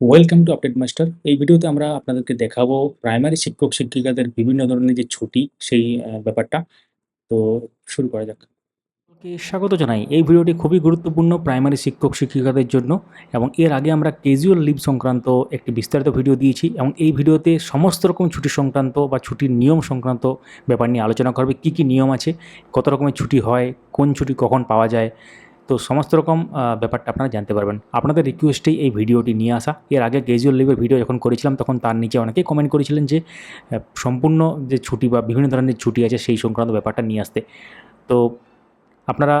Welcome to update master এই ভিডিওতে আমরা আপনাদেরকে দেখাবো প্রাইমারি শিক্ষক শিক্ষিকাদের বিভিন্ন ধরনের যে ছুটি, সেই ব্যাপারটা। তো শুরু করা যাক। স্বাগত জানাই। এই ভিডিওটি খুবই গুরুত্বপূর্ণ প্রাইমারি শিক্ষক শিক্ষিকাদের জন্য এবং এর আগে আমরা ক্যাজুয়াল লিভ সংক্রান্ত একটি বিস্তারিত ভিডিও দিয়েছি এবং এই ভিডিওতে সমস্ত রকম ছুটি সংক্রান্ত বা ছুটির নিয়ম সংক্রান্ত ব্যাপার নিয়ে আলোচনা করবে। কী কী নিয়ম আছে? কত রকমের ছুটি হয়? কোন ছুটি কখন পাওয়া যায়? তো সমস্ত রকম ব্যাপারটা আপনারা জানতে পারবেন। আপনাদের রিকোয়েস্টেই এই ভিডিওটি নিয়ে আসা। এর আগে ক্যাজুয়াল লিভের ভিডিও যখন করেছিলাম, তখন তার নিচে অনেকেই কমেন্ট করেছিলেন যে সম্পূর্ণ যে ছুটি বা বিভিন্ন ধরনের ছুটি আছে, সেই সংক্রান্ত ব্যাপারটা নিয়ে আসতে। তো আপনারা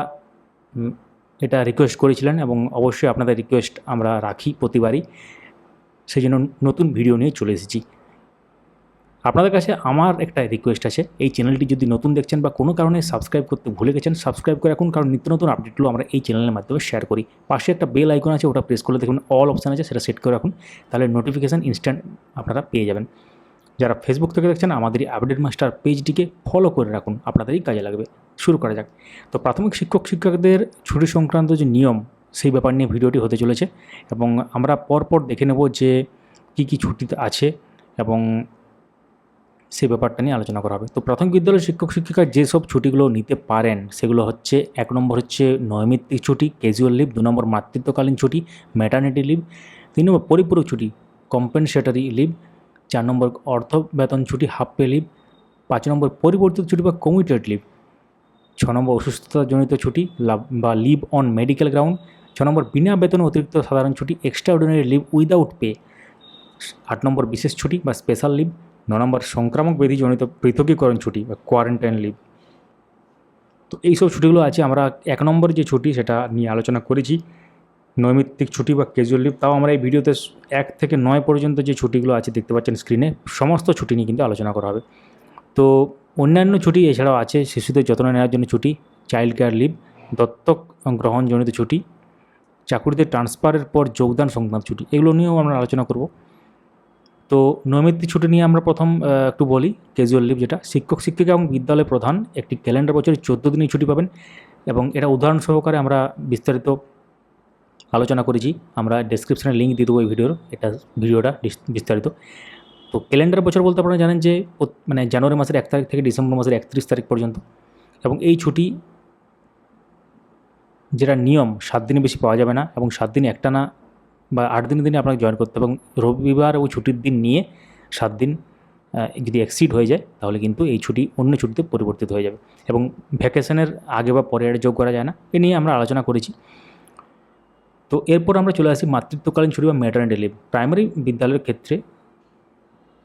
এটা রিকোয়েস্ট করেছিলেন এবং অবশ্যই আপনাদের রিকোয়েস্ট আমরা রাখি প্রতিবারই। সেই জন্য নতুন ভিডিও নিয়ে চলে এসেছি। আপনাদের কাছে আমার একটা রিকোয়েস্ট আছে। এই চ্যানেলটি যদি নতুন দেখছেন বা কোনো কারণে সাবস্ক্রাইব করতে ভুলে গেছেন সাবস্ক্রাইব করে রাখুন। কারণ নিত্য নতুন আপডেটগুলো আমরা এই চ্যানেলের মাধ্যমে শেয়ার করি। পাশে একটা বেল আইকন আছে, ওটা প্রেস করলে দেখুন অল অপশান আছে, সেটা সেট করে রাখুন। তাহলে নোটিফিকেশান ইনস্ট্যান্ট আপনারা পেয়ে যাবেন। যারা ফেসবুক থেকে দেখছেন, আমাদের আপডেট মাস্টার পেজটিকে ফলো করে রাখুন। আপনাদেরই কাজে লাগবে। শুরু করা যাক। তো প্রাথমিক শিক্ষক শিক্ষকদের ছুটি সংক্রান্ত যে নিয়ম, সেই ব্যাপার নিয়ে ভিডিওটি হতে চলেছে। এবং আমরা পরপর দেখে নেব যে কী কী ছুটি আছে। এবং সেই ব্যাপারটা নিয়ে আলোচনা করা হবে। তো প্রাথমিক বিদ্যালয়ের শিক্ষক, শিক্ষিকা যেসব ছুটিগুলো নিতে পারেন, সেগুলো হচ্ছে এক নম্বর হচ্ছে নৈমিত্তিক ছুটি ক্যাজুয়াল লিভ দু নম্বর মাতৃত্বকালীন ছুটি ম্যাটার্নিটি লিভ তিন নম্বর পরিপূরক ছুটি কম্পেনসেটারি লিভ চার নম্বর অর্থ বেতন ছুটি হাফ পে লিভ পাঁচ নম্বর পরিবর্তিত ছুটি বা কমিটেড লিভ ছ নম্বর অসুস্থতাজনিত ছুটি বা লিভ অন মেডিকেল গ্রাউন্ড ছ নম্বর বিনা বেতন অতিরিক্ত সাধারণ ছুটি extra ordinary leave without pay আট নম্বর বিশেষ ছুটি বা স্পেশাল লিভ ন নম্বর সংক্রামক ব্যাধিজনিত পৃথকীকরণ ছুটি বা কোয়ারেন্টাইন লিভ তো এইসব ছুটিগুলো আছে, আমরা এক নম্বর যে ছুটি সেটা নিয়ে আলোচনা করেছি, নৈমিত্তিক ছুটি বা ক্যাজুয়াল লিভ তাও আমরা এই ভিডিওতে এক থেকে নয় পর্যন্ত যে ছুটিগুলো আছে দেখতে পাচ্ছেন স্ক্রিনে সমস্ত ছুটি নিয়ে কিন্তু আলোচনা করা হবে। তো অন্যান্য ছুটি এছাড়াও আছে, শিশুদের যত্ন নেওয়ার জন্য ছুটি চাইল্ড কেয়ার লিভ দত্তক গ্রহণজনিত ছুটি চাকুরিতে ট্রান্সফারের পর যোগদান সংক্রান্ত ছুটি, এগুলো নিয়েও আমরা আলোচনা করব। তো নৈমিত্তিক ছুটি নিয়ে আমরা প্রথম একটু বলি ক্যাজুয়াল লিভ যেটা। শিক্ষক, শিক্ষিকা এবং বিদ্যালয় প্রধান একটি ক্যালেন্ডার বছরে চোদ্দ দিনই ছুটি পাবেন এবং এটা উদাহরণ সহকারে আমরা বিস্তারিত আলোচনা করেছি। আমরা ডেসক্রিপশনে লিঙ্ক দিয়ে দেবো এই ভিডিওর, এটা ভিডিওটা বিস্তারিত। তো ক্যালেন্ডার বছর বলতে আপনারা জানেন যে মানে জানুয়ারি মাসের এক তারিখ থেকে ডিসেম্বর মাসের একত্রিশ তারিখ পর্যন্ত এবং এই ছুটি যেটা নিয়ম, সাত দিনে বেশি পাওয়া যাবে না এবং সাত দিন একটানা বা আট দিনের দিনে আপনাকে জয়েন করতে হবে এবং রবিবার ওই ছুটির দিন নিয়ে সাত দিন যদি এক্সিড হয়ে যায়, তাহলে কিন্তু এই ছুটি অন্য ছুটিতে পরিবর্তিত হয়ে যাবে। এবং ভ্যাকেশনের আগে বা পরে যোগ করা যায় না, এ নিয়ে আমরা আলোচনা করেছি। তো এরপর আমরা চলে আসি মাতৃত্বকালীন ছুটি বা ম্যাটার্নিটি লিভ প্রাইমারি বিদ্যালয়ের ক্ষেত্রে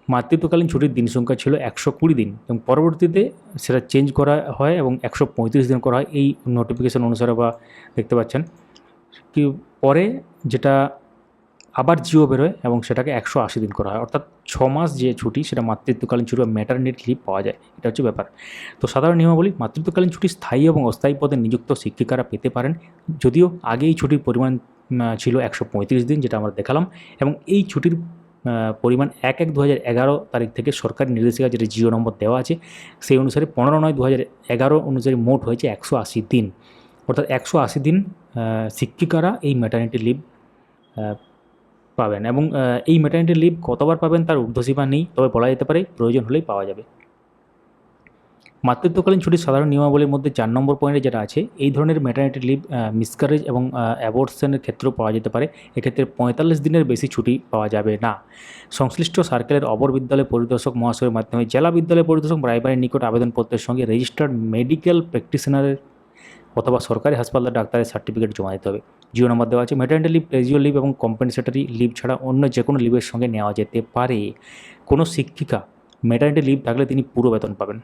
মাতৃত্বকালীন ছুটির দিন সংখ্যা ছিল একশো কুড়ি দিন এবং পরবর্তীতে সেটা চেঞ্জ করা হয় এবং একশো পঁয়ত্রিশ দিন করা হয়। এই নোটিফিকেশন অনুসারে বা দেখতে পাচ্ছেন। কি পরে যেটা আবার জিও বেরোয় এবং সেটাকে একশো আশি দিন করা হয়। অর্থাৎ ছ মাস যে ছুটি, সেটা মাতৃত্বকালীন ছুটি বা ম্যাটারনিটি লিভ পাওয়া যায়। এটা হচ্ছে ব্যাপার। তো সাধারণ নিয়মাবলী, মাতৃত্বকালীন ছুটি স্থায়ী এবং অস্থায়ী পদে নিযুক্ত শিক্ষিকারা পেতে পারেন। যদিও আগে এই ছুটির পরিমাণ ছিল একশো পঁয়ত্রিশ দিন, যেটা আমরা দেখালাম। এবং এই ছুটির পরিমাণ এক এক দু হাজার এগারো তারিখ থেকে সরকারি নির্দেশিকা, যেটা জিও নম্বর দেওয়া আছে, সেই অনুসারে পনেরো নয় দু হাজার এগারো অনুযায়ী মোট হয়েছে একশো আশি দিন। অর্থাৎ একশো আশি দিন শিক্ষিকারা এই ম্যাটার্নিটি লিভ পাবেন এবং এই ম্যাটার্নিটি লিভ কতবার পাবেন তার ঊর্ধ্বসীমা নেই, তবে বলা যেতে পারে প্রয়োজন হলেই পাওয়া যাবে। মাতৃত্বকালীন ছুটির সাধারণ নিয়মাবলীর মধ্যে চার নম্বর পয়েন্টে যেটা আছে, এই ধরনের ম্যাটার্নিটি লিভ মিসকারেজ এবং অ্যাবর্শনের ক্ষেত্রেও পাওয়া যেতে পারে। এক্ষেত্রে পঁয়তাল্লিশ দিনের বেশি ছুটি পাওয়া যাবে না। সংশ্লিষ্ট সার্কেলের অপর বিদ্যালয় পরিদর্শক মহাশয়ের মাধ্যমে জেলা বিদ্যালয় পরিদর্শক রায়বাড়ির নিকট আবেদনপত্রের সঙ্গে রেজিস্টার্ড মেডিকেল প্র্যাকটিশনারের অথবা সরকারি হাসপাতালের ডাক্তারের সার্টিফিকেট জমা দিতে হবে। জিও নম্বর দেওয়া আছে। ম্যাটার্নিটি লিভ প্লেজিও লিভ এবং কম্পেনসেটারি লিভ ছাড়া অন্য যে কোনো লিভের সঙ্গে নেওয়া যেতে পারে। কোনো শিক্ষিকা ম্যাটার্নিটি লিভ থাকলে তিনি পুরো বেতন পাবেন।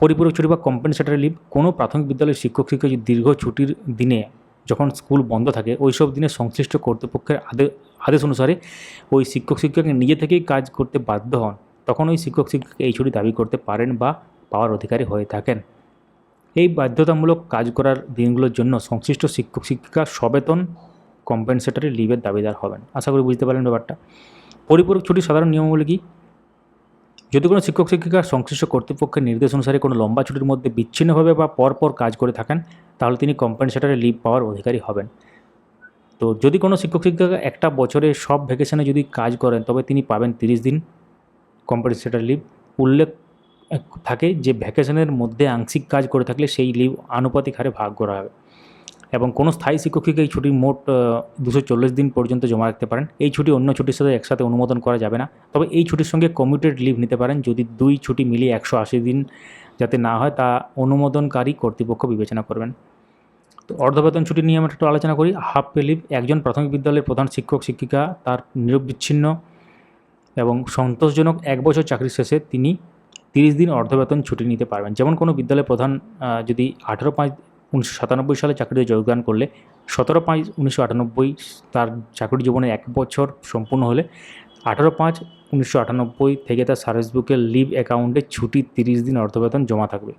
পরিপূরক ছুটি বা কম্পেনসেটারি লিভ কোনো প্রাথমিক বিদ্যালয়ের শিক্ষক শিক্ষক দীর্ঘ ছুটির দিনে যখন স্কুল বন্ধ থাকে ওই সব দিনে সংশ্লিষ্ট কর্তৃপক্ষের আদে, আদেশ অনুসারে ওই শিক্ষক শিক্ষক নিজে থেকেই কাজ করতে বাধ্য হন। তখন ওই শিক্ষক শিক্ষক এই ছুটি দাবি করতে পারেন বা পাওয়ার অধিকারী হয়ে থাকেন। এই বাধ্যতামূলক কাজ করার দিনগুলোর জন্য সংশ্লিষ্ট শিক্ষক, শিক্ষিকা সবেতন কম্পেনসেটারি লিভের দাবিদার হবেন। আশা করি বুঝতে পারলেন ব্যাপারটা। পরিপূরক ছুটির সাধারণ নিয়মাবলী কি? যদি কোনো শিক্ষক, শিক্ষিকা সংশ্লিষ্ট কর্তৃপক্ষের নির্দেশ অনুসারে কোনো লম্বা ছুটির মধ্যে বিচ্ছিন্নভাবে বা পর পর কাজ করে থাকেন, তাহলে তিনি কম্পেনসেটারি লিভ পাওয়ার অধিকারী হবেন। তো যদি কোনো শিক্ষক, শিক্ষিকা একটা বছরে সব ভ্যাকেশনে যদি কাজ করেন, তবে তিনি পাবেন তিরিশ দিন কম্পালসেটারি লিভ উল্লেখ থাকে যে ভ্যাকেশনের মধ্যে আংশিক কাজ করে থাকলে সেই লিভ আনুপাতিক হারে ভাগ করা হবে। এবং কোনো স্থায়ী শিক্ষককে এই ছুটির মোট দুশো চল্লিশ দিন পর্যন্ত জমা রাখতে পারেন। এই ছুটি অন্য ছুটির সাথে একসাথে অনুমোদন করা যাবে না। তবে এই ছুটির সঙ্গে কমিউটেড লিভ নিতে পারেন। যদি দুই ছুটি মিলিয়ে একশো আশি দিন যাতে না হয়, তা অনুমোদনকারী কর্তৃপক্ষ বিবেচনা করবেন। তো অর্ধবেতন ছুটি নিয়ে আমরা একটু আলোচনা করি। হাফ পে লিভ একজন প্রাথমিক বিদ্যালয়ের প্রধান শিক্ষক, শিক্ষিকা, তার নিরবিচ্ছিন্ন এবং সন্তোষজনক এক বছর চাকরির শেষে তিনি তিরিশ দিন অর্ধবেতন ছুটি নিতে পারবেন। যেমন কোনো বিদ্যালয়ের প্রধান যদি আঠেরো পাঁচ উনিশশো সাতানব্বই সালে চাকরিতে যোগদান করলে, সতেরো পাঁচ উনিশশো আটানব্বই তার চাকরি জীবনে এক বছর সম্পূর্ণ হলে, আঠারো পাঁচ উনিশশো আটানব্বই থেকে তার সার্ভিস বুকের লিভ অ্যাকাউন্টে ছুটি তিরিশ দিন অর্ধবেতন জমা থাকবে।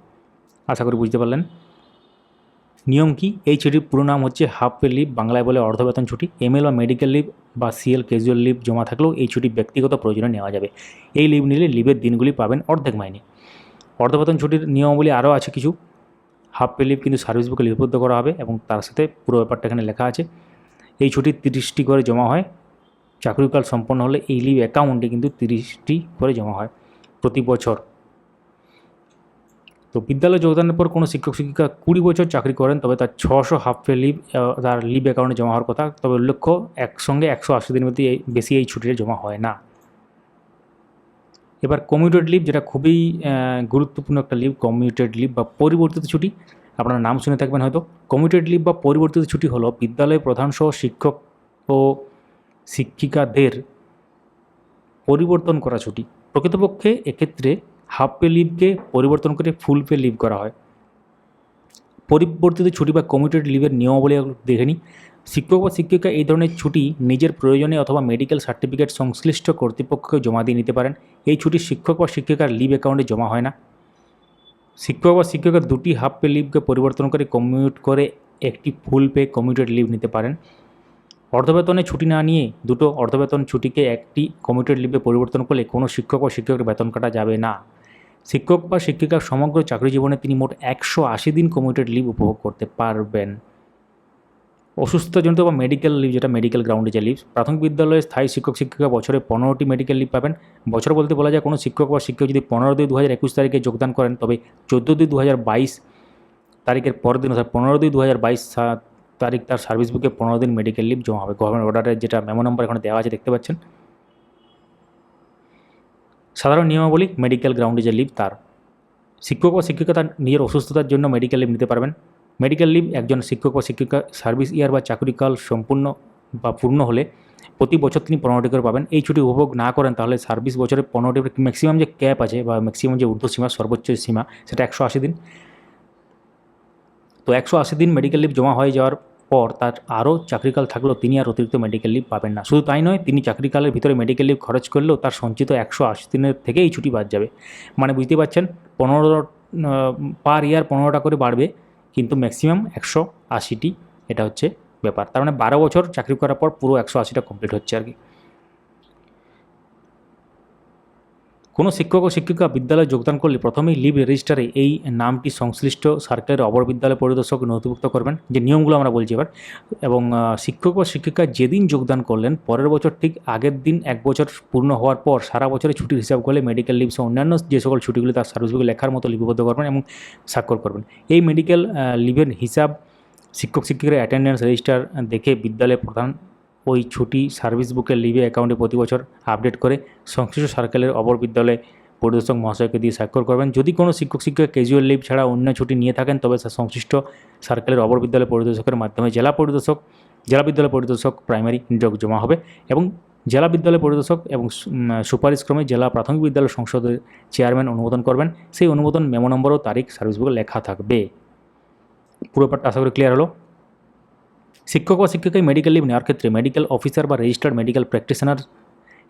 আশা করি বুঝতে পারলেন? নিয়ম কি? এই ছুটির পুরো নাম হচ্ছে হাফ পে লিভ বাংলায় বলে অর্ধবেতন ছুটি। এমএল বা মেডিকেল লিভ বা সিএল ক্যাজুয়াল লিভ জমা থাকলেও এই ছুটি ব্যক্তিগত প্রয়োজনে নেওয়া যাবে। এই লিভ নিলে লিভের দিনগুলি পাবেন অর্ধেক মাইনে। অর্ধবেতন ছুটির নিয়মাবলী আরও আছে কিছু। হাফ পে লিভ কিন্তু সার্ভিস বুকে লিপিবদ্ধ করা হবে এবং তার সাথে পুরো ব্যাপারটা এখানে লেখা আছে। এই ছুটি তিরিশটি করে জমা হয়। চাকরিকাল সম্পন্ন হলে এই লিভ অ্যাকাউন্টে কিন্তু তিরিশটি করে জমা হয় প্রতি বছর। তো বিদ্যালয়ে যোগদানের পর কোনো শিক্ষক, শিক্ষিকা কুড়ি বছর চাকরি করেন, তবে তার ছশো হাফ পে লিভ তার লিভ অ্যাকাউন্টে জমা হওয়ার কথা। তবে উল্লেখ্য, একসঙ্গে একশো আশি দিনের মধ্যে এই- বেশি এই ছুটিটা জমা হয় না। এবার কমিউটেড লিভ যেটা খুবই গুরুত্বপূর্ণ একটা লিভ কমিউটেড লিভ বা পরিবর্তিত ছুটি। আপনারা নাম শুনে থাকবেন হয়তো। কমিউটেড লিভ বা পরিবর্তিত ছুটি হলো বিদ্যালয়ের প্রধানসহ শিক্ষক ও শিক্ষিকাদের পরিবর্তন করা ছুটি। প্রকৃতপক্ষে এক্ষেত্রে হাফ পে লিভকে পরিবর্তন করে ফুল পে লিভ করা হয়। পরিবর্তিত ছুটি বা কমিউটেড লিভের নিয়মাবলী দেখে নিই। শিক্ষক বা শিক্ষিকা এই ধরনের ছুটি নিজের প্রয়োজনে অথবা মেডিকেল সার্টিফিকেট সংশ্লিষ্ট কর্তৃপক্ষকে জমা দিয়ে নিতে পারেন। এই ছুটি শিক্ষক বা শিক্ষিকার লিভ অ্যাকাউন্টে জমা হয় না। শিক্ষক বা শিক্ষিকা দুটি হাফ পে লিভকে পরিবর্তন করে কমিউট করে একটি ফুল পে কমিউটেড লিভ নিতে পারেন। অর্ধবেতনে ছুটি না নিয়ে দুটো অর্ধবেতন ছুটিকে একটি কমিউটেড লিভে পরিবর্তন করলে কোনো শিক্ষক বা শিক্ষকের বেতন কাটা যাবে না। শিক্ষক বা শিক্ষিকার সমগ্র চাকরি জীবনে তিনি মোট একশো আশি দিন কমিউটেড লিভ উপভোগ করতে পারবেন। অসুস্থজনিত বা মেডিকেল লিভ যেটা মেডিকেল গ্রাউন্ডে যে লিভ প্রাথমিক বিদ্যালয়ে স্থায়ী শিক্ষক শিক্ষিকা বছরে পনেরোটি মেডিকেল লিভ পাবেন। বছর বলতে বলা যায় কোনো শিক্ষক বা শিক্ষক যদি পনেরো দুই দু হাজার একুশ তারিখে যোগদান করেন, তবে চোদ্দ দুই দু হাজার বাইশ তারিখের পরের দিন, অর্থাৎ পনেরো দুই দু হাজার বাইশ তারিখ তার সার্ভিস বুকে পনেরো দিন মেডিকেল লিভ জমা হবে। গভর্নমেন্ট অর্ডারের যেটা মেমো নম্বর এখানে দেওয়া আছে, দেখতে পাচ্ছেন? সাধারণ নিয়মাবলী মেডিকেল গ্রাউন্ডে যে লিভ তার। শিক্ষক বা শিক্ষিকা তার নিজের অসুস্থতার জন্য মেডিকেল লিভ নিতে পারবেন। মেডিকেল লিভ একজন শিক্ষক বা শিক্ষিকা সার্ভিস ইয়ার বা চাকরিকাল সম্পূর্ণ বা পূর্ণ হলে প্রতি বছর তিনি পনেরোটি করে পাবেন। এই ছুটি উপভোগ না করেন তাহলে সার্ভিস বছরে পনেরোটি ম্যাক্সিমাম যে ক্যাপ আছে বা ম্যাক্সিমাম যে ঊর্ধ্ব সীমা সর্বোচ্চ সীমা, সেটা একশো আশি দিন। তো একশো আশি দিন মেডিকেল লিভ জমা হয়ে যাওয়ার পর তার আরও চাকরিকাল থাকলেও তিনি আর অতিরিক্ত মেডিকেল লিভ পাবেন না। শুধু তাই নয়, তিনি চাকরিকালের ভিতরে মেডিকেল লিভ খরচ করলেও তার সঞ্চিত একশো আশি দিনের থেকেই ছুটি বাদ যাবে। মানে বুঝতে পারছেন, পনেরো পার ইয়ার পনেরোটা করে বাড়বে, কিন্তু ম্যাক্সিমাম একশো আশিটি, এটা হচ্ছে ব্যাপার। তার মানে বারো বছর চাকরি করার পর পুরো একশো আশিটা কমপ্লিট হচ্ছে আর কি। কোনো শিক্ষক ও শিক্ষিকা বিদ্যালয়ে যোগদান করলে প্রথমেই লিভ রেজিস্টারে এই নামটি সংশ্লিষ্ট সার্কেলের অপর বিদ্যালয় পরিদর্শক নথিভুক্ত করবেন। যে নিয়মগুলো আমরা বলছি এবার। এবং শিক্ষক বা শিক্ষিকা যেদিন যোগদান করলেন, পরের বছর ঠিক আগের দিন এক বছর পূর্ণ হওয়ার পর সারা বছরের ছুটির হিসাব করলে মেডিকেল লিভ সহ অন্যান্য যে সকল ছুটিগুলি তার সার্ভিসগুলো লেখার মতো লিপিবদ্ধ করবেন এবং স্বাক্ষর করবেন। এই মেডিকেল লিভের হিসাব শিক্ষক শিক্ষিকার অ্যাটেন্ডেন্স রেজিস্টার দেখে বিদ্যালয়ের প্রধান ওই ছুটি সার্ভিস বুকের লিভে অ্যাকাউন্টে প্রতি বছর আপডেট করে সংশ্লিষ্ট সার্কেলের অপর বিদ্যালয়ে পরিদর্শক মহাশয়কে দিয়ে স্বাক্ষর করবেন। যদি কোনো শিক্ষক শিক্ষক ক্যাজুয়াল লিভ ছাড়া অন্য ছুটি নিয়ে থাকেন, তবে সংশ্লিষ্ট সার্কেলের অপর বিদ্যালয় পরিদর্শকের মাধ্যমে জেলা পরিদর্শক, জেলা বিদ্যালয় পরিদর্শক প্রাইমারি নিয়োগ জমা হবে এবং জেলা বিদ্যালয় পরিদর্শক এবং সুপারিশক্রমে জেলা প্রাথমিক বিদ্যালয় সংসদের চেয়ারম্যান অনুমোদন করবেন। সেই অনুমোদন মেমো নম্বর ও তারিখ সার্ভিস বুকে লেখা থাকবে। পুরো ব্যাপারটা আশা করি ক্লিয়ার হলো। শিক্ষক বা শিক্ষিকাই মেডিকেল লিভ নেওয়ার ক্ষেত্রে মেডিকেল অফিসার বা রেজিস্টার্ড মেডিকেল প্র্যাকটিশনার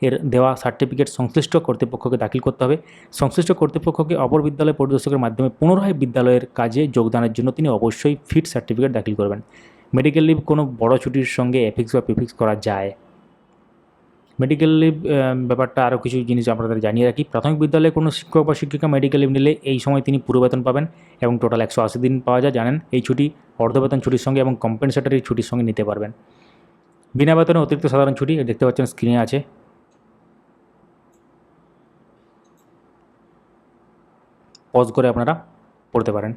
এর দেওয়া সার্টিফিকেট সংশ্লিষ্ট কর্তৃপক্ষকে দাখিল করতে হবে। সংশ্লিষ্ট কর্তৃপক্ষকে অপর বিদ্যালয় পরিদর্শকের মাধ্যমে পুনরায় বিদ্যালয়ের কাজে যোগদানের জন্য তিনি অবশ্যই ফিট সার্টিফিকেট দাখিল করবেন। মেডিকেল লিভ কোনো বড় ছুটির সঙ্গে এফিক্স বা পিফিক্স করা যায়। মেডিকেল লিভ ব্যাপারটা আরও কিছু জিনিস আপনাদের জানিয়ে রাখি। প্রাথমিক বিদ্যালয়ে কোনো শিক্ষক বা শিক্ষিকা মেডিকেল লিভ নিলে এই সময় তিনি পুরো বেতন পাবেন এবং টোটাল একশো আশি দিন পাওয়া যায়। জানেন, এই ছুটি অর্ধবেতন ছুটির সঙ্গে এবং কম্পেনসেটারি ছুটির সঙ্গে নিতে পারবেন। বিনা বেতনে অতিরিক্ত সাধারণ ছুটি দেখতে পাচ্ছেন স্ক্রিনে আছে। পজ করে আপনারা পড়তে পারেন।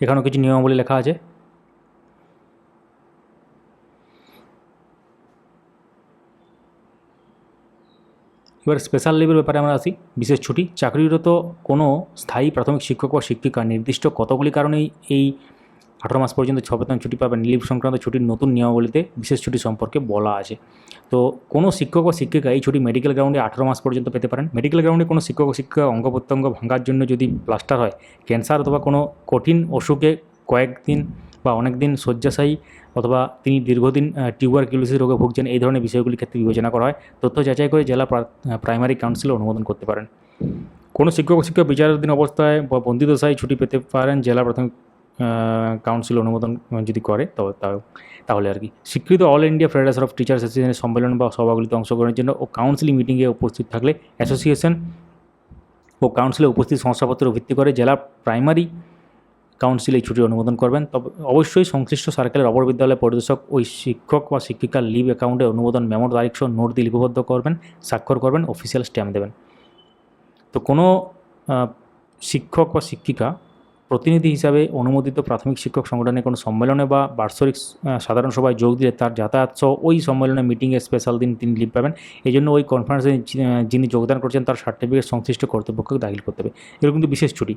এখানেও কিছু নিয়মাবলী লেখা আছে। এবার স্পেশাল লিভের ব্যাপারে আমরা আসি। বিশেষ ছুটি। চাকরিরত কোনো স্থায়ী প্রাথমিক শিক্ষক বা শিক্ষিকা নির্দিষ্ট কতগুলি কারণেই এই আঠারো মাস পর্যন্ত ছ বেতন ছুটি পাবেন? লিভ সংক্রান্ত ছুটির নতুন নিয়মাবলীতে বিশেষ ছুটি সম্পর্কে বলা আছে। তো কোনো শিক্ষক বা শিক্ষিকা এই ছুটি মেডিকেল গ্রাউন্ডে আঠারো মাস পর্যন্ত পেতে পারেন। মেডিকেল গ্রাউন্ডে কোনো শিক্ষক বা শিক্ষিকা অঙ্গ প্রত্যঙ্গ ভাঙার জন্য যদি প্লাস্টার হয় ক্যান্সার অথবা কোনো কঠিন অসুখে কয়েকদিন বা অনেক দিন শয্যাশায়ী অথবা তিনি দীর্ঘদিন টিউবারকিউলোসিস রোগে ভুগছেন, এই ধরনের বিষয়গুলির ক্ষেত্রে বিবেচনা করা হয়। তথ্য যাচাই করে জেলা প্রাইমারি কাউন্সিল অনুমোদন করতে পারেন। কোনো শিক্ষক শিক্ষক বিচারাধীন অবস্থায় বা বন্দিদশায় ছুটি পেতে পারেন, জেলা প্রাথমিক কাউন্সিল অনুমোদন যদি করে, তবে তাহলে আর কি। স্বীকৃত All India Federation of Teachers অ্যাসোসিয়েশনের সম্মেলন বা সভাগুলিতে অংশগ্রহণের জন্য ও কাউন্সিলিং মিটিংয়ে উপস্থিত থাকলে অ্যাসোসিয়েশন ও কাউন্সিলে উপস্থিত শংসাপত্র ভিত্তি করে জেলা প্রাইমারি কাউন্সিল এই ছুটি অনুমোদন করবেন। তবে অবশ্যই সংশ্লিষ্ট সার্কেলের অপর বিদ্যালয় পরিদর্শক ওই শিক্ষক বা শিক্ষিকার লিভ অ্যাকাউন্টে অনুমোদন মেমোর তারিখ সহ নোট দিয়ে লিপিবদ্ধ করবেন স্বাক্ষর করবেন অফিসিয়াল স্ট্যাম্প দেবেন। তো কোনো শিক্ষক বা শিক্ষিকা প্রতিনিধি হিসাবে অনুমোদিত প্রাথমিক শিক্ষক সংগঠনে কোনো সম্মেলনে বা বার্ষিক আহ, সাধারণ সভায় যোগ দিলে তার যাতায়াত সহ ওই সম্মেলনে মিটিংয়ে স্পেশাল দিন তিনি লিভ পাবেন। এই জন্য ওই কনফারেন্সে যিনি যোগদান করছেন তার সার্টিফিকেট সংশ্লিষ্ট কর্তৃপক্ষকে দাখিল করতে হবে। এগুলো কিন্তু বিশেষ ছুটি।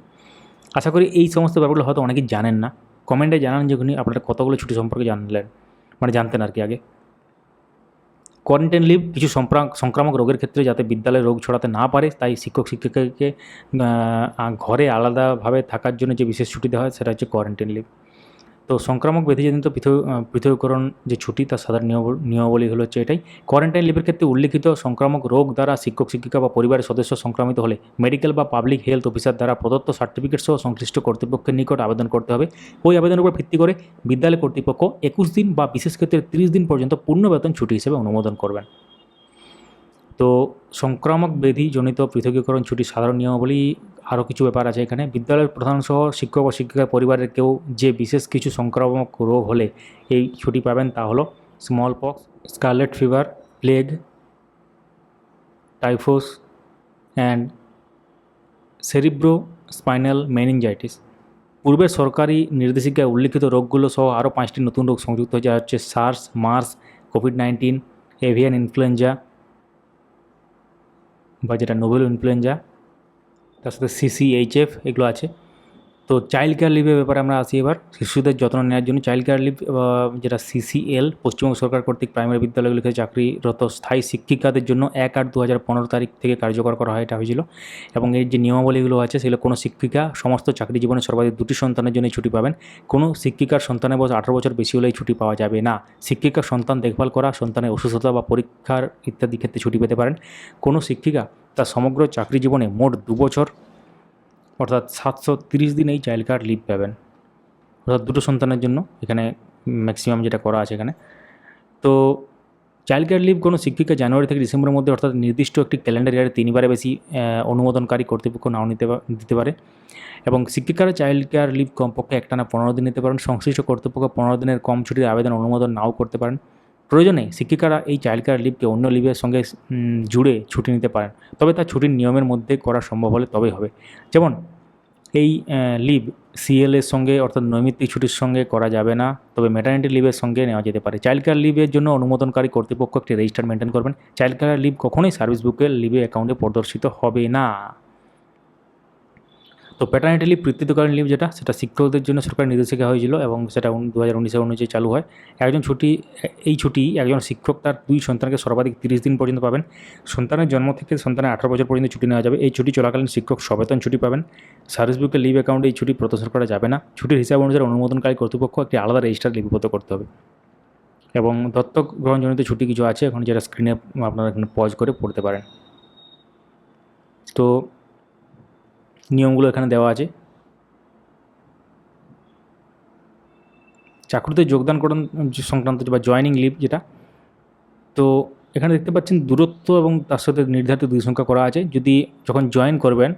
আশা করি এই সমস্ত ব্যাপারগুলো হয়তো অনেকেই জানেন না। কমেন্টে জানান যে উনি আপনারা কতগুলো ছুটি সম্পর্কে জানলেন। মানে জানতেন আর কি আগে। কোয়ারেন্টাইন লিভ কিছু সংক্রামক রোগের ক্ষেত্রে যাতে বিদ্যালয়ে রোগ ছড়াতে না পারে, তাই শিক্ষক, শিক্ষিকাকে ঘরে আলাদাভাবে থাকার জন্য যে বিশেষ ছুটি দেওয়া হয়, সেটা হচ্ছে কোয়ারেন্টাইন লিভ তো সংক্রামক ব্যাধিজনিত পৃথকীকরণ যে ছুটি, তার সাধারণ নিয়ম- নিয়মাবলী হলো হচ্ছে এটাই। কোয়ারেন্টাইন লিভের ক্ষেত্রে উল্লিখিত সংক্রামক রোগ দ্বারা শিক্ষক, শিক্ষিকা বা পরিবারের সদস্য সংক্রামিত হলে মেডিকেল বা পাবলিক হেলথ অফিসার দ্বারা প্রদত্ত সার্টিফিকেট সহ সংশ্লিষ্ট কর্তৃপক্ষের নিকট আবেদন করতে হবে। ওই আবেদনের উপর ভিত্তি করে বিদ্যালয় কর্তৃপক্ষ একুশ দিন বা বিশেষ ক্ষেত্রে তিরিশ দিন পর্যন্ত পূর্ণ বেতন ছুটি হিসেবে অনুমোদন করবেন। তো সংক্রামক ব্যাধিজনিত পৃথকীকরণ ছুটির সাধারণ নিয়মাবলী আরও কিছু ব্যাপার আছে এখানে। বিদ্যালয়ের প্রধান সহ শিক্ষক বা শিক্ষিকার পরিবারের কেউ যে বিশেষ কিছু সংক্রামক রোগ হলে এই ছুটি পাবেন তা হলো smallpox scarlet fever plague typhus and cerebrospinal meningitis পূর্বের সরকারি নির্দেশিকায় উল্লিখিত রোগগুলো সহ আরও পাঁচটি নতুন রোগ সংযুক্ত যা হচ্ছে SARS MERS COVID nineteen avian influenza বা যেটা নোবেল ইনফ্লুয়েঞ্জা তার সাথে সিসিএইচএফ এগুলো আছে। তো চাইল্ড কেয়ার লিভের ব্যাপারে আমরা আসি এবার। শিশুদের যত্ন নেওয়ার জন্য চাইল্ড কেয়ার লিভ যেটা সিসিএল পশ্চিমবঙ্গ সরকার কর্তৃক প্রাইমারি বিদ্যালয়গুলিতে চাকরিরত স্থায়ী শিক্ষিকাদের জন্য এক আট দু হাজার পনেরো তারিখ থেকে কার্যকর করা হয়, এটা হয়েছিল। এবং এর যে নিয়মাবলীগুলো আছে, সেগুলো কোনো শিক্ষিকা সমস্ত চাকরি জীবনে সর্বাধিক দুটি সন্তানের জন্য ছুটি পাবেন। কোনো শিক্ষিকার সন্তানের বয়স আঠারো বছর বেশি হলেই ছুটি পাওয়া যাবে না। শিক্ষিকার সন্তান দেখভাল করা, সন্তানের অসুস্থতা বা পরীক্ষার ইত্যাদি ক্ষেত্রে ছুটি পেতে পারেন। কোনো শিক্ষিকা তার সমগ্র চাকরি জীবনে মোট দু বছর অর্থাৎ সাতশো তিরিশ দিন এই চাইল্ড কার্ড লিভ পাবেন। অর্থাৎ দুটো সন্তানের জন্য এখানে ম্যাক্সিমাম যেটা করা আছে এখানে। তো চাইল্ড কেয়ার লিভ কোনো শিক্ষিকা জানুয়ারি থেকে ডিসেম্বরের মধ্যে অর্থাৎ নির্দিষ্ট একটি ক্যালেন্ডার ইয়ারে তিনবারে বেশি অনুমোদনকারী কর্তৃপক্ষ নাও নিতে দিতে পারে। এবং শিক্ষিকারা চাইল্ড কেয়ার লিভ কমপক্ষে একটানা পনেরো দিন নিতে পারেন। সংশ্লিষ্ট কর্তৃপক্ষ পনেরো দিনের কম ছুটির আবেদন অনুমোদন নাও করতে পারেন। প্রয়োজনে শিক্ষিকারা এই চাইল্ড কেয়ার লিভকে অন্য লিভের সঙ্গে জুড়ে ছুটি নিতে পারেন। তবে তা ছুটির নিয়মের মধ্যে করা সম্ভব হলে তবেই হবে। যেমন, এই লিভ সিএল এর সঙ্গে অর্থাৎ নৈমিত্তিক ছুটির সঙ্গে করা যাবে না, তবে ম্যাটার্নিটি লিভের সঙ্গে নেওয়া যেতে পারে। চাইল্ড কেয়ার লিভের জন্য অনুমোদনকারী কর্তৃপক্ষ একটি রেজিস্টার মেনটেন করবেন। চাইল্ড কেয়ার লিভ কখনোই সার্ভিস বুকের লিভে অ্যাকাউন্টে প্রদর্শিত হবে না। তো প্যাটার্নিটি লিভ পিতৃত্বকালীন লিভ যেটা, সেটা শিক্ষকদের জন্য সরকারি নির্দেশিকা হয়েছিল এবং সেটা দু হাজার উনিশের অনুযায়ী চালু হয়। একজন ছুটি, এই ছুটি, একজন শিক্ষক তার দুই সন্তানকে সর্বাধিক তিরিশ দিন পর্যন্ত পাবেন। সন্তানের জন্ম থেকে সন্তানের আঠারো বছর পর্যন্ত ছুটি নেওয়া যাবে। এই ছুটি চলাকালীন শিক্ষক সবেতন ছুটি পাবেন। সার্ভিস বুকের লিভ অ্যাকাউন্টে এই ছুটি প্রদর্শন করা যাবে না। ছুটির হিসাব অনুসারে অনুমোদনকারী কর্তৃপক্ষ একটি আলাদা রেজিস্টার লিপিবদ্ধ করতে হবে। এবং দত্তক গ্রহণজনিত ছুটি কিছু আছে, এখন যেটা স্ক্রিনে আপনারা এখানে পজ করে পড়তে পারেন। তো নিয়মগুলো এখানে দেওয়া আছে। চাকরিতে যোগদান করুন সংক্রান্ত বা জয়েনিং লিভ যেটা, তো এখানে দেখতে পাচ্ছেন দূরত্ব এবং তার সাথে নির্ধারিত দুই সংখ্যা করা আছে। যদি যখন জয়েন করবেন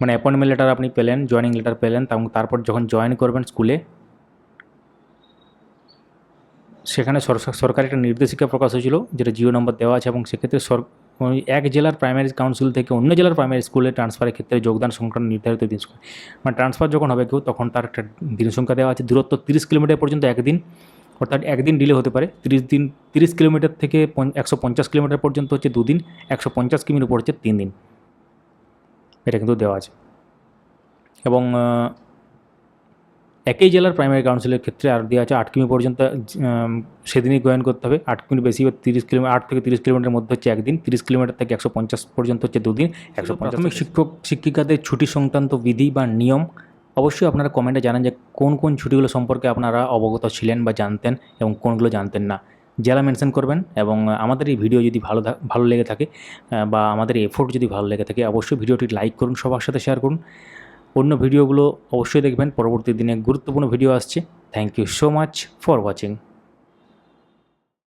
মানে অ্যাপয়েন্টমেন্ট লেটার আপনি পেলেন জয়েনিং লেটার পেলেন এবং তারপর যখন জয়েন করবেন স্কুলে সেখানে সরকার একটা নির্দেশিকা প্রকাশ হয়েছিল, যেটা জিও নম্বর দেওয়া আছে এবং সেক্ষেত্রে এক জেলার প্রাইমারি কাউন্সিল থেকে অন্য জেলার প্রাইমারি স্কুলে ট্রান্সফারের ক্ষেত্রে যোগদান সংক্রান্ত নির্ধারিত দিন মানে ট্রান্সফার যখন হবে কেউ, তখন তার একটা দিন সংখ্যা দেওয়া আছে। দূরত্ব তিরিশ কিলোমিটার পর্যন্ত একদিন, অর্থাৎ একদিন ডিলে হতে পারে। তিরিশ দিন, তিরিশ কিলোমিটার থেকে একশো পঞ্চাশ কিলোমিটার পর্যন্ত হচ্ছে দুদিন, একশো পঞ্চাশ কিমির উপর হচ্ছে তিন দিন। এটা কিন্তু দেওয়া আছে। এবং একই জেলার প্রাইমারি কাউন্সিলের ক্ষেত্রে আর দেওয়া আছে আট কিমি পর্যন্ত সেদিনই জয়েন করতে হবে। আট কিমি বেশি বা তিরিশ কিলোমিটার আট থেকে তিরিশ কিলোমিটার মধ্যে হচ্ছে একদিন তিরিশ কিলোমিটার থেকে একশো পঞ্চাশ পর্যন্ত হচ্ছে দুদিন একশো প্রাথমিক শিক্ষক শিক্ষিকাদের ছুটি সংক্রান্ত বিধি বা নিয়ম অবশ্যই আপনারা কমেন্টে জানান যে কোন কোন ছুটিগুলো সম্পর্কে আপনারা অবগত ছিলেন বা জানতেন এবং কোনগুলো জানতেন না। জেলা মেনশন করবেন এবং আমাদের এই ভিডিও যদি ভালো ভালো লেগে থাকে বা আমাদের এফোর্ট যদি ভালো লেগে থাকে অবশ্যই ভিডিওটি লাইক করুন সবার সাথে শেয়ার করুন। অন্য ভিডিওগুলো অবশ্যই দেখবেন। পরবর্তী দিনে গুরুত্বপূর্ণ ভিডিও আসছে। Thank you so much for watching